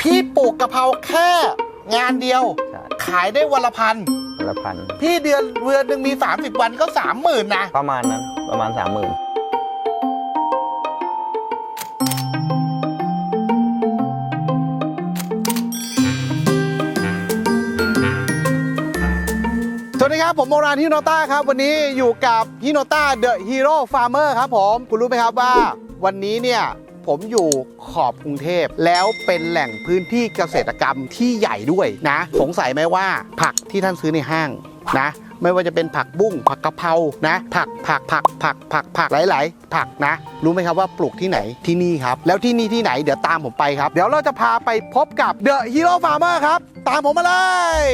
พี่ปลูกกะเพราแค่งานเดียว ใช่ ขายได้วันละพัน วันละพันพี่เดือนเดือนหนึ่งมี 30 วันก็สามหมื่นนะ ประมาณนั้นประมาณสามหมื่นสวัสดีครับ ผมโมรานฮิโนต้าครับ วันนี้อยู่กับฮิโนต้าเดอะฮีโร่ฟาร์เมอร์ครับผม คุณรู้ไหมครับว่า วันนี้เนี่ย ผมอยู่ขอบกรุงเทพ แล้วเป็นแหล่งพื้นที่เกษตรกรรมที่ใหญ่ด้วยนะ สงสัยไหมว่าผักที่ท่านซื้อในห้างนะไม่ว่าจะเป็นผักบุ้งผักกะเพรานะ ผักผักผักผักผักผักหลาย ๆ ผักนะ รู้ไหมครับว่าปลูกที่ไหนที่นี่ครับ แล้วที่นี่ที่ไหนเดี๋ยวตามผมไปครับ เดี๋ยวเราจะพาไปพบกับเดอะฮีโร่ฟาร์เมอร์ครับ ตามผมมาเลย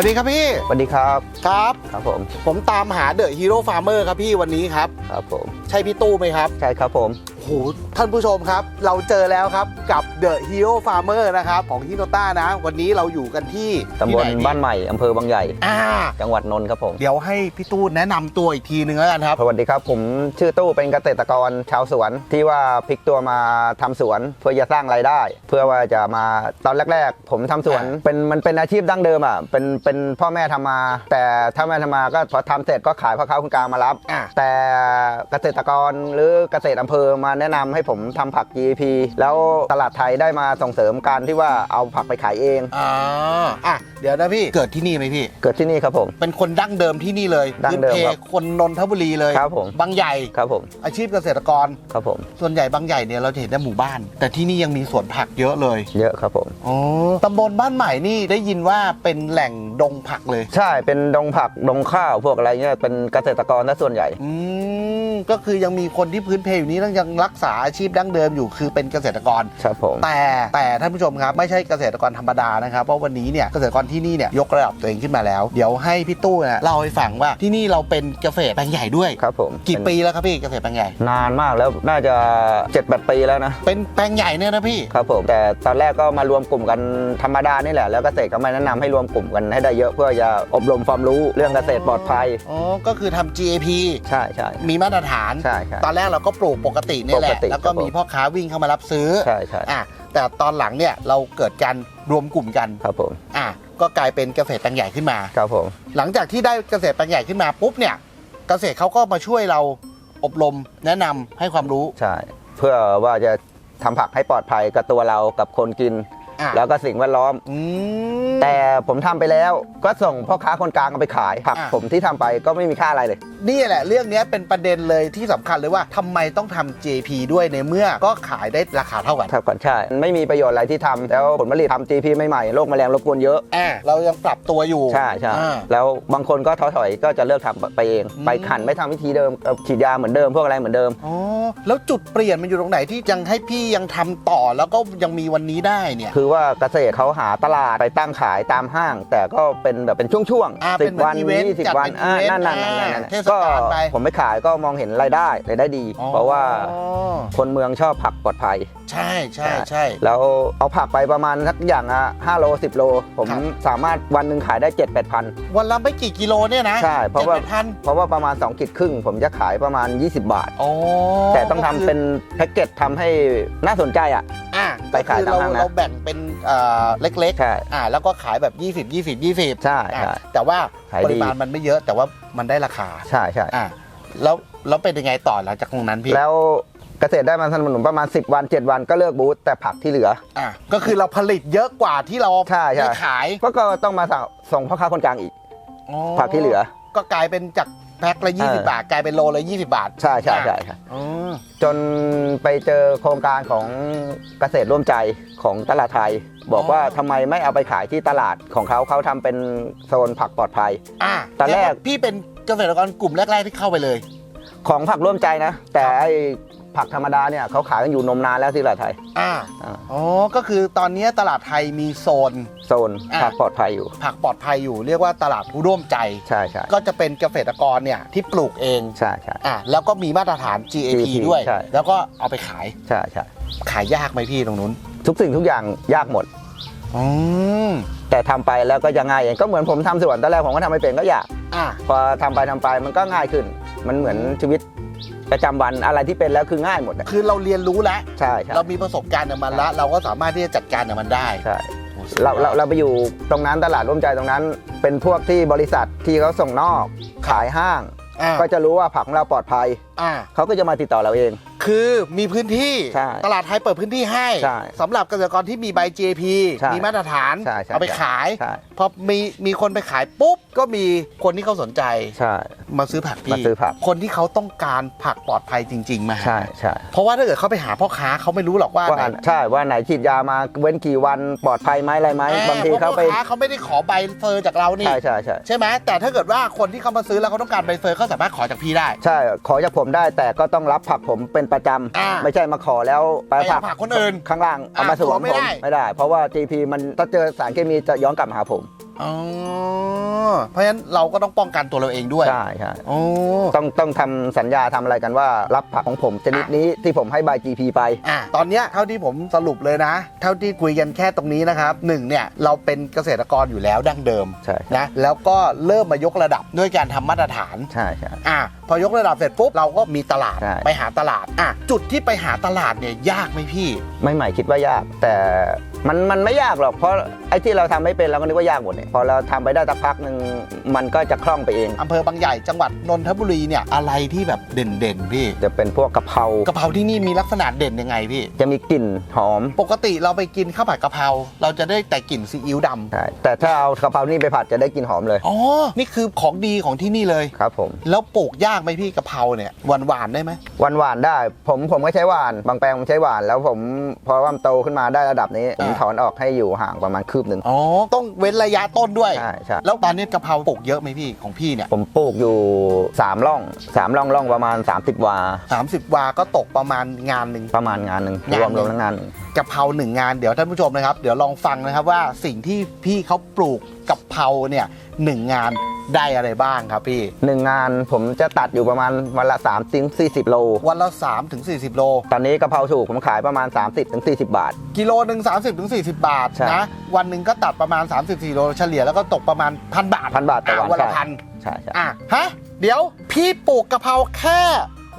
วัสดีครับพี่สวัสดีครับ ครับ ครับผม ผมตามหาเดอะฮีโร่ฟาร์เมอร์ครับพี่วันนี้ครับ ครับผม ใช่พี่ตู้ไหมครับ ใช่ครับผมโอ้โหท่านผู้ชมครับ เราเจอแล้วครับกับเดอะฮีโร่ฟาร์เมอร์นะครับของฮิโนต้านะ วันนี้เราอยู่กันที่ตำบลที่ไหบ้านใหม่อำเภอบางใหญ่ อ่า จังหวัดนนท์ครับผมเดี๋ยวให้พี่ตู้แนะนำตัวอีกทีนึงแล้วกันครับ สวัสดีครับผมชื่อตู้เป็นเกษตรกรชาวสวนที่ว่าพลิกตัวมาทำสวนเพื่อจะสร้างรายได้ เพื่อว่าจะมาตอนแรก ๆ ผมทำสวนอ่าเป็นมันเป็นอาชีพดั้งเดิมอะเป็นเป็นพ่อแม่ทำมา แต่ถ้าแม่ทำมาก็พอทำเสร็จก็ขายพ่อค้าคนกลางมารับ อ่าแต่เกษตรกรหรือเกษตรอำเภอมาแนะนำให้ผมทำผัก GP แล้วตลาดไทยได้มาส่งเสริมการที่ว่าเอาผักไปขายเองอ่าอะเดี๋ยวนะพี่เกิดที่นี่ไหมพี่ เกิดที่นี่ครับผม เป็นคนดั้งเดิมที่นี่เลยดั้งเดิมพื้นครัเพบคนนนทบุรีเลยครับผม บางใหญ่ครับผมอาชีพเกษตรกร ครับผม ส่วนใหญ่บางใหญ่เนี่ยเราจะเห็นในหมู่บ้าน แต่ที่นี่ยังมีสวนผักเยอะเลยเยอะครับผม อ๋อตำบลบ้านใหม่นี่ได้ยินว่าเป็นแหล่งดงผักเลย ใช่เป็นดงผักดงข้าวพวกอะไรเงี้ยเป็นเกษตรกรซะส่วนใหญ่ อืม ก็คือยังมีคนที่พื้นเพอยู่นี้ยังรักษาอาชีพดั้งเดิมอยู่คือเป็นเกษตรกร ครับผม แต่แต่ท่านผู้ชมครับ ไม่ใช่เกษตรกรธรรมดานะครับเพราะวันนี้เนี่ยเกษตรกรที่นี่เนี่ยยกระดับตัวเองขึ้นมาแล้ว เดี๋ยวให้พี่ตู้เนี่ยเล่าให้ฟังว่าที่นี่เราเป็นเกษตรแปลงใหญ่ด้วย ครับผมกี่เป็นปีแล้วครับพี่เกษตรแปลงใหญ่ นานมากแล้วน่าจะ7จ็ดแปดปีแล้วนะ เป็นแปลงใหญ่เนี่ยนะพี่ ครับผม แต่ตอนแรกก็มารวมกลุ่มกันธรรมดานี่แหละ แล้วเกษตรก็มาแนะนำให้รวมกลุ่มกันให้ได้เยอะเพื่อจะอบรมความรู้เรื่องเกษตรปลอดภัย อ๋อ ก็คือทำ GAP ใช่ใช่มีมาตรฐาน ใช่ใช่ตอนแรกเราก็ปลูกปกติเนี่ยแหปละ กติแล้วก็ครับผม มีพ่อค้าวิ่งเข้ามารับซื้อใช่ใช่อะแต่ตอนหลังเนี่ยเราเกิดการรวมกลุ่มกันครับผมอะก็กลายเป็นเกษตรแปลงใหญ่ขึ้นมา ครับผมหลังจากที่ได้เกษตรแปลงใหญ่ขึ้นมาปุ๊บเนี่ย เกษตรเขาก็มาช่วยเราอบรมแนะนำให้ความรู้ ใช่ เพื่อว่าจะทำผักให้ปลอดภัยกับตัวเรากับคนกิน อะ แล้วก็สิ่งแวดล้อม อืม แต่ผมทำไปแล้วก็ส่งพ่อค้าคนกลางเอาไปขายผักอะ ผมที่ทำไปก็ไม่มีค่าอะไรเลย นี่แหละเรื่องเนี้ยเป็นประเด็นเลยที่สำคัญเลยว่าทำไมต้องทำ JP ด้วยในเมื่อก็ขายได้ราคาเท่ากันเท่ากันใช่ ไม่มีประโยชน์อะไรที่ทำแล้วผลผลิตทำ GP ใหม่ๆโรคแมลงรบกวนเยอะ อะเรายังปรับตัวอยู่ ใช่ใช่อ่าแล้วบางคนก็ท้อถอยก็จะเลิกทำไปเอง อืม ไปขันไม่ทำวิธีเดิมเอ่อฉีดยาเหมือนเดิมพวกอะไรเหมือนเดิม อ๋อ แล้วจุดเปลี่ยนมันอยู่ตรงไหนที่ยังให้พี่ยังทำต่อแล้วก็ยังมีวันนี้ได้เนี่ย คือว่าเกษตรเขาหาตลาดไปตั้งขายตามห้าง แต่ก็เป็นแบบเป็นช่วงอ่าๆเป็สินบเหมือนวันอีเวนต์ยี่สิบจัดวันเป็นอ่าอีเวนต์นั่นนั่นนั่นอ่านั่นเทศก็กาลไป ผมไม่ขายก็มองเห็นรายได้รายได้ดีอ๋อเพราะว่าคนเมืองชอบผักปลอดภัย ใช่ใช่ใช่ แล้วเอาผักไปประมาณสักอย่างอะ5โล 10 โล ผมครับ สามารถวันหนึ่งขายได้ 7 8พัน วันละไม่กี่กิโลเนี่ยนะใช่เพราะว่า จ็ดพันเพราะว่าประมาณ2ขีดครึ่ง ผมจะขายประมาณ 20 บาท โอ้แต่ต้องทำเป็นแพ็กเกจทำให้น่าสนใจอะอะ ไปขายก็คือเราตามห้างนะเราแบ่งเป็นเอ่อเล็กใช่ๆอ่าแล้วก็ขายแบบ 20 20 20ใช่อะใช่แต่ว่าขายปดีริมาณมันไม่เยอะแต่ว่ามันได้ราคาใช่ใช่อะแล้วแล้วเป็นยังไงต่อหลังจากตรงนั้นพี่แล้วเกษตรได้มาสนับสนุนประมาณ 10 วัน 7 วันก็เลิกบูธแต่ผักที่เหลืออะก็คือเราผลิตเยอะกว่าที่เราใช่ใช่ได้ขายก็ก็ต้องมาสั่งส่งพ่อค้าคนกลางอีกอ๋อผักที่เหลือ ก็กลายเป็นจาก แพ็คละเออ20บาท กลายเป็นโลละ20บาท ใช่ใช่ใช่ใช่อ๋อ จนไปเจอโครงการของเกษตรร่วมใจของตลาดไทย บอกว่าทำไมไม่เอาไปขายที่ตลาดของเขาเขาทำเป็นโซนผักปลอดภัย อะตอนแรกล้วพี่เป็นเกษตรกรกลุ่มแรก ๆ ที่เข้าไปเลย ของผักร่วมใจนะ แต่ไอ้ ผักธรรมดาเนี่ยเขาขายกันอยู่นมนานแล้วที่ตลาดไทย อ่าอ่า อ๋อ ก็คือตอนนี้ตลาดไทยมีโซน โซนอะ ผักปลอดภัยอยู่ ผักปลอดภัยอยู่เรียกว่าตลาดผู้ร่วมใจ ใช่ใช่ก็จะเป็นเกษตรกรเนี่ยที่ปลูกเองใช่ใช่ อะแล้วก็มีมาตรฐาน GAP GAP ด้วย ใช่ แล้วก็เอาไปขายใช่ใช่ขายยากไหมพี่ตรงนู้นทุกสิ่งทุกอย่างยากหมด อืมแต่ทำไปแล้วก็จะง่ายเองก็เหมือนผมทำสวนตอนแรกผมก็ทำไม่เป็นก็อยาก อะพอทำไปทำไปมันก็ง่ายขึ้น มันเหมือนชีวิต ประจำวันอะไรที่เป็นแล้วคือง่ายหมดอะคือเราเรียนรู้แล้ว ใช่ใช่ เรามีประสบการณ์กับมันแล้ว เราก็สามารถที่จะจัดการกับมันได้ใช่เราเราเราไปอยู่ตรงนั้นตลาดร่วมใจตรงนั้น เป็นพวกที่บริษัทที่เขาส่งนอกขายห้าง อ่าก็จะรู้ว่าผักของเราปลอดภัย อ่าเขาก็จะมาติดต่อเราเอง คือมีพื้นที่ใช่ตลาดไทยเปิดพื้นที่ให้ใช่สำหรับเกษตรกรที่มีใบ GAP ใช่มีมาตรฐานใช่ใช่เอาไปขาย ใช่ พอมีมีคนไปขายปุ๊บ ก็มีคนที่เขาสนใจ ใช่ มาซื้อผักพี่มาซื้อผัก คนที่เขาต้องการผักปลอดภัยจริง ๆ มาหาใช่ใช่เพราะว่าถ้าเกิดเขาไปหาพ่อค้าเขาไม่รู้หรอกว่าว่าไหนใช่ว่าไหนฉีดยามาเว้นกี่วันปลอดภัยไหมอะไรไหมอ่บางทีพระเขาไปพ่อค้าเขาไม่ได้ขอใบเฟอร์จากเรานี่ ใช่ใช่ใช่ใช่ไหมแต่ถ้าเกิดว่าคนที่เขามาซื้อแล้วเขาต้องการใบเฟอร์เขาสามารถขอจากพี่ได้ ใช่ขอจากผมได้แต่ก็ต้องรับผักผมเป็นประจอ่าำไม่ใช่มาขอแล้วไปไปเอาผักผักคนอื่นข้างล่างเอามาอ่าสวมไม่ผมได้ ไม่ได้ เพราะว่า GP มันถ้าเจอสารเคมีจะย้อนกลับมาหาผมอ๋อเพราะฉะนั้นเราก็ต้องป้องกันตัวเราเองด้วยใช่ใช่โอ้ ต้องต้องทำสัญญาทำอะไรกันว่ารับผักของผมชนิดนี้ที่ผมให้ใบ GP ไป อะตอนเนี้ยเท่าที่ผมสรุปเลยนะ เท่าที่คุยกันแค่ตรงนี้นะครับหนึ่งเนี่ยเราเป็นเกษตรกรอยู่แล้วดั้งเดิมใช่ นะแล้วก็เริ่มมายกระดับด้วยการทำมาตรฐาน ใช่ใช่ อะ พอยกระดับเสร็จปุ๊บเราก็มีตลาดใช่ ไปหาตลาดอะจุดที่ไปหาตลาดเนี่ยยากไหมพี่ไม่ใหม่คิดว่ายาก แต่มันมันไม่ยากหรอกเพราะไอ้ที่เราทำไม่เป็นเราก็นึกว่ายากหมดเนี่ยพอเราทำไปได้สักพักหนึ่งมันก็จะคล่องไปเอง อำเภอบางใหญ่จังหวัดนนทบุรีเนี่ยอะไรที่แบบเด่นๆพี่จะเป็นพวกกะเพรากะเพราที่นี่มีลักษณะเด่นยังไงพี่ จะมีกลิ่นหอมปกติเราไปกินข้าวผัดกะเพราเราจะได้แต่กลิ่นซีอิ๊วดำใช่แต่ถ้าเอากะเพรานี่ไปผัดจะได้กลิ่นหอมเลยอ๋อ นี่คือของดีของที่นี่เลย ครับผม แล้วปลูกยากไหมพี่กะเพราเนี่ยหวานหวานๆได้ไหมหวานหวานๆได้ ผมผมก็ใช้หวาน บางแปลงผมใช้หวาน แล้วผมพอว่ามันโตขึ้นมาได้ระดับนี้ผมถอนออกให้อยู่ห่างประมาณคืบหนึ่ง อ๋อต้องเว้นระยะต้นด้วย ใช่ใช่ แล้วตอนนี้กะเพราปลูกเยอะไหมพี่ของพี่เนี่ยผมปลูกอยู่3ร่อง3ร่องร่องประมาณ 30 วา 30 วาก็ตกประมาณงานหนึ่ง ประมาณงานหนึ่งงานรวมหนึ่รวงมทั้งงานหนึ่ง กะเพราหนึ่งงานเดี๋ยวท่านผู้ชมนะครับ เดี๋ยวลองฟังนะครับว่าสิ่งที่พี่เขาปลูกกะเพราเนี่ยหนึ่งงาน ได้อะไรบ้างครับพี่ หนึ่งงานผมจะตัดอยู่ประมาณวันละ3ถึง40โล วันละ3ถึง40 โล ตอนนี้กะเพราถูกผมขายประมาณ30ถึง40 บาท กิโลหนึ่ง30ถึง40 บาทใช่ นะ วันหนึ่งก็ตัดประมาณ 34 โลเฉลี่ยแล้วก็ตกประมาณพันบาทพันบาทต่อวันวันละใช่พันใช่ใช่ อะฮะ เดี๋ยวพี่ปลูกกะเพราแค่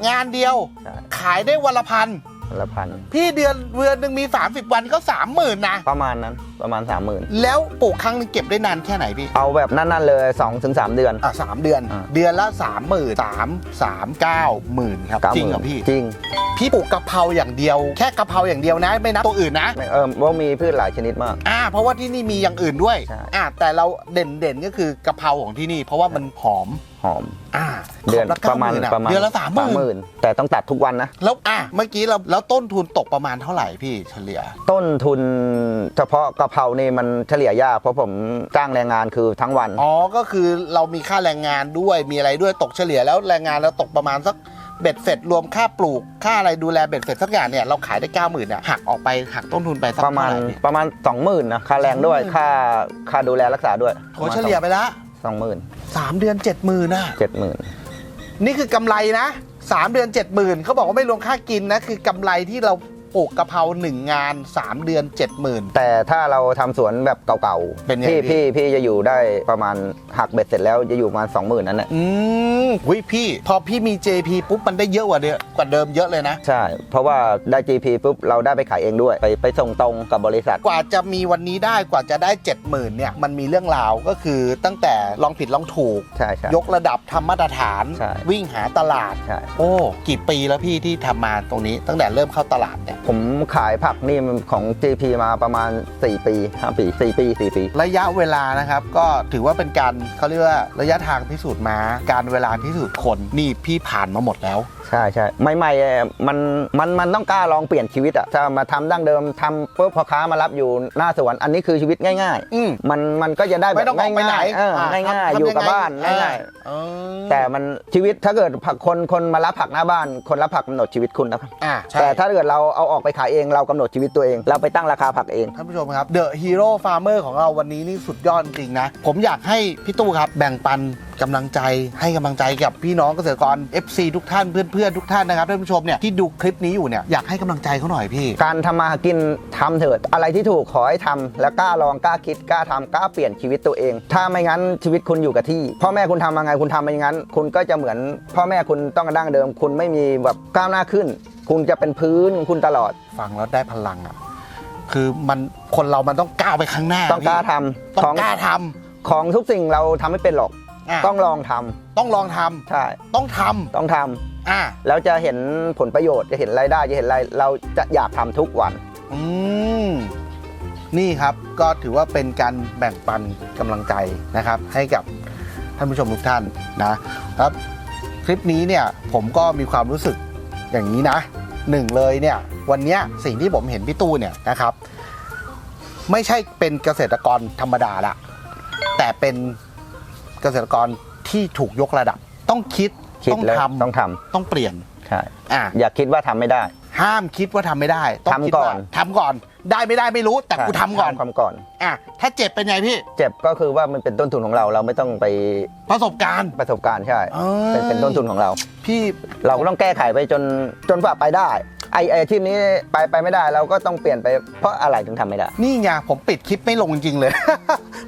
งานเดียว ใช่ ขายได้วันละพันวัน ละพันพี่เดือนเดือนหนึ่งมี 30 วันก็30,000นะ ประมาณนั้นประมาณ 30,000 แล้วปลูกครั้งหนึงเก็บได้นานแค่ไหนพี่ เอาแบบนั่นๆเลย 2-3ถึง3เดือน อะสามเดือน อ่าเดือนละ3 0 0 0 0 3 3 9หมื่นครับ90,000จริงเหรอพี่ จริงพี่ปลูกกะเพราอย่างเดียว แค่กะเพราอย่างเดียวนะ ไม่นับตัวอื่นนะ ไม่เออว่ามีพืชหลายชนิดมาก อ่า เพราะว่าที่นี่มีอย่างอื่นด้วย ใช่ อ่าแต่เราเด่นเด่นๆก็คือกะเพราของที่นี่ เพราะว่ามันหอมหอม อ่าเดือนขบลประมาณ90,000อประมาณเดือนละสามหมื่น30,000แต่ต้องตัดทุกวันนะ แล้วอะเมื่อกี้เราแล้วต้นทุนตกประมาณเท่าไหร่พี่เฉลี่ย ต้นทุนเฉพาะกะเพรานี่มันเฉลี่ยยากเพราะผมจ้างแรงงานคือทั้งวัน อ๋อ ก็คือเรามีค่าแรงงานด้วยมีอะไรด้วยตกเฉลี่ยแล้วแรงงานเราตกประมาณสักเบ็ดเสร็จรวมค่าปลูกค่าอะไรดูแลเบ็ดเสร็จสักอย่างเนี่ยเราขายได้เก้าหมื่นเนี่ยหักออกไปหักต้นทุนไปสักประมาณเท่ไหพี่ ประมาณ 20,000นะค่าแรงด้วย20,000ค่าค่าดูแลรักษาด้วยโหเฉลี่ยไปละ สองหมื่นสามเดือนเจ็ดหมื่นนะเจ็ดหมื่นนี่คือกำไรนะสามเดือนเจ็ดหมื่นเขาบอกว่าไม่รวมค่ากินนะ คือกำไรที่เรา ปลูกกะเพราหนึ่งงานสามเดือนเจ็ดหมื่นแต่ถ้าเราทำสวนแบบเก่าเป็นไงพี่ พี่พี่พี่จะอยู่ได้ประมาณหักเบ็ดเสร็จแล้วจะอยู่ประมาณสองหมื่นนั่นแหละอืมหุยพี่ พอพี่มี JP ปุ๊บมันได้เยอะกว่าเดิมกว่าเดิมเยอะเลยนะ ใช่ เพราะว่าได้ GP ปุ๊บเราได้ไปขายเองด้วย ไปไปส่งตรงกับบริษัท กว่าจะมีวันนี้ได้กว่าจะได้ 70,000เนี่ยมันมีเรื่องราวก็คือตั้งแต่ลองผิดลองถูก ใช่ใช่ ยกระดับทำมาตรฐาน ใช่ วิ่งหาตลาด ใช่ โอ้ กี่ปีแล้วพี่ที่ทำมาตรงนี้ ตั้งแต่เริ่มเข้าตลาดเนี่ยผมขายผักนี่มันของ JP มาประมาณ 4 ปี 5 ปี 4 ปี 4 ปี ระยะเวลานะครับ ก็ถือว่าเป็นการเขาเรียกว่าระยะทางพิสูจน์มาการเวลาพิสูจน์คนนี่พี่ผ่านมาหมดแล้ว ใช่ใช่ใหม่ๆเอ่อมันมันมันต้องกล้าลองเปลี่ยนชีวิตอะถ้ามาทำดั้งเดิมทำปุ๊บพ่อค้ามารับอยู่หน้าสวนอันนี้คือชีวิตง่ายอืมๆมันมันก็จะได้แบไม่บต้องออกไปไหนง่ายๆเอออะง่ายทำๆอยู่กับทำงไงบ้านง่ายอ่าๆแต่มันชีวิตถ้าเกิดผักคนคนมารับผักหน้าบ้าน คนรับผักกำหนดชีวิตคุณนะครับอ่าใช่แต่ถ้าเกิดเราเอาออกไปขายเองเรากำหนดชีวิตตัวเอง เราไปตั้งราคาผักเองท่านผู้ชมครับ The Hero Farmer ของเราวันนี้นี่สุดยอดจริงๆนะผมอยากให้พี่ตู้ครับแบ่งปัน กำลังใจให้กำลังใจกับพี่น้องเกษตรกร FC ทุกท่านเพื่อนๆทุกท่านนะครับท่านผู้ชมเนี่ยที่ดูคลิปนี้อยู่เนี่ยอยากให้กำลังใจเขาหน่อยพี่ การทำมาหากินทำเถิด อะไรที่ถูกขอให้ทำแล้วกล้าลองกล้าคิดกล้าทำกล้าเปลี่ยนชีวิตตัวเอง ถ้าไม่งั้นชีวิตคุณอยู่กับที่ พ่อแม่คุณทำมาไงคุณทำมาอย่างนั้น คุณก็จะเหมือน พ่อแม่คุณต้องกระดั้งเดิม คุณไม่มีแบบก้าวหน้าขึ้น คุณจะเป็นพื้นของคุณตลอด ฟังแล้วได้พลังอะคือมันคนเรามันต้องก้าวไปข้างหน้าต้องกล้าพี่ทำต้อของงกล้าทของทุกสิ่งเราทำไม่เป็นหรอกำะต้องลองทำต้องลองทำใช่ต้องทต้องทำำอะแล้วจะเห็นผลประโยชน์จะเห็นรายได้จะเห็นอะไรเราจะอยากทำทุกวัน อืมนี่ครับก็ถือว่าเป็นการแบ่งปันกำลังใจนะครับ ให้กับท่านผู้ชมทุกท่านนะครับ คลิปนี้เนี่ยผมก็มีความรู้สึกอย่างนี้นะหนึ่งเลยเนี่ยวันเนี้ยสิ่งที่ผมเห็นพี่ตู้เนี่ยนะครับ ไม่ใช่เป็นเกษตรกรธรรมดาละแต่เป็น เกษตรกรที่ถูกยกระดับ ต้องคิดคิดต้องแล้วทำต้องทต้องเปลี่ยนำใช่อะอย่าคิดว่าทำไม่ได้ ห้ามคิดว่าทำไม่ได้ต้องทำคิดก่ว่าอน ทำก่อน ได้ไม่ได้ไม่รู้แต่กูทำก่อนทำก่อน อะถ้าเจ็บเป็นไงพี่เจ็บก็คือว่ามันเป็นต้นทุนของเรา เราไม่ต้องไปประสบการณ์ ประสบการณ์ใช่ เอ้ย เป็นเป็นต้นทุนของเรา พี่ เราก็ต้องแก้ไขไปจนจนฝ่าไปได้ ไอไออาชีพนี้ไปไปไม่ได้เราก็ต้องเปลี่ยนไปเพราะอะไรถึงทำไม่ได้ นี่ไงผมปิดคลิปไม่ลงจริงๆเลย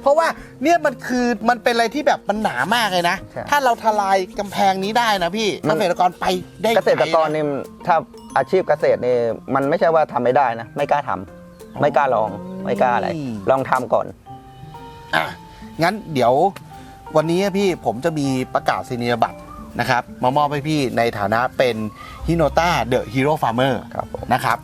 เพราะว่าเนี่ยมันคือมันเป็นอะไรที่แบบมันหนามากเลยนะ ใช่ ถ้าเราทลายกำแพงนี้ได้นะพี่มัเกนษตรกรไปได้เกษตรกรไนะนี่ถ้าอาชีพเกษตรนี่มันไม่ใช่ว่าทำไม่ได้นะ ไม่กล้าทำไม่กล้าลองไม่กล้าอะไร ลองทำก่อน อะงั้นเดี๋ยววันนี้พี่ผมจะมีประกาศนียบัตร นะครับมามอบให้พี่ในฐานะเป็นฮิโนต้าเดอะฮีโร่ฟาร์เมอร์ครับผม นะครับ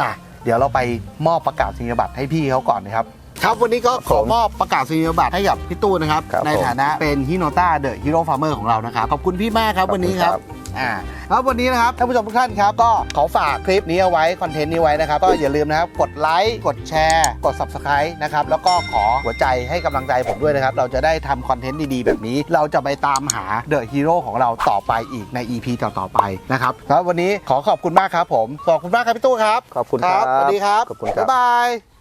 อะเดี๋ยวเราไปมอบประกาศนียบัตรให้พี่เขาก่อนนะครับ ครับวันนี้ก็ขอมอบประกาศนียบัตรให้กับพี่ตู้นะครับ ครับในฐานะเป็นฮิโนต้าเดอะฮีโร่ฟาร์เมอร์ของเรานะครับขอบคุณพี่มากครับขอบคุณวันนี้ครับครับ อ่าครับวันนี้นะครับท่านผู้ชมทุกท่านครับ ก็ขอฝากคลิปนี้เอาไว้คอนเทนต์นี้ไว้นะครับ ก็อย่าลืมนะครับกดไลค์กดแชร์ กด subscribe นะครับแล้วก็ขอหัวใจให้กำลังใจผมด้วยนะครับ เราจะได้ทำคอนเทนต์ดีๆ แบบนี้ เราจะไปตามหาเดอะฮีโร่ของเราต่อไปอีกใน EP ต่อๆไปนะครับครับวันนี้ขอขอบคุณมากครับผมขอบคุณมากครับพี่ตู้ครับขอบคุณครับสวัสดีครับขอบคุณครับ บ๊ายบาย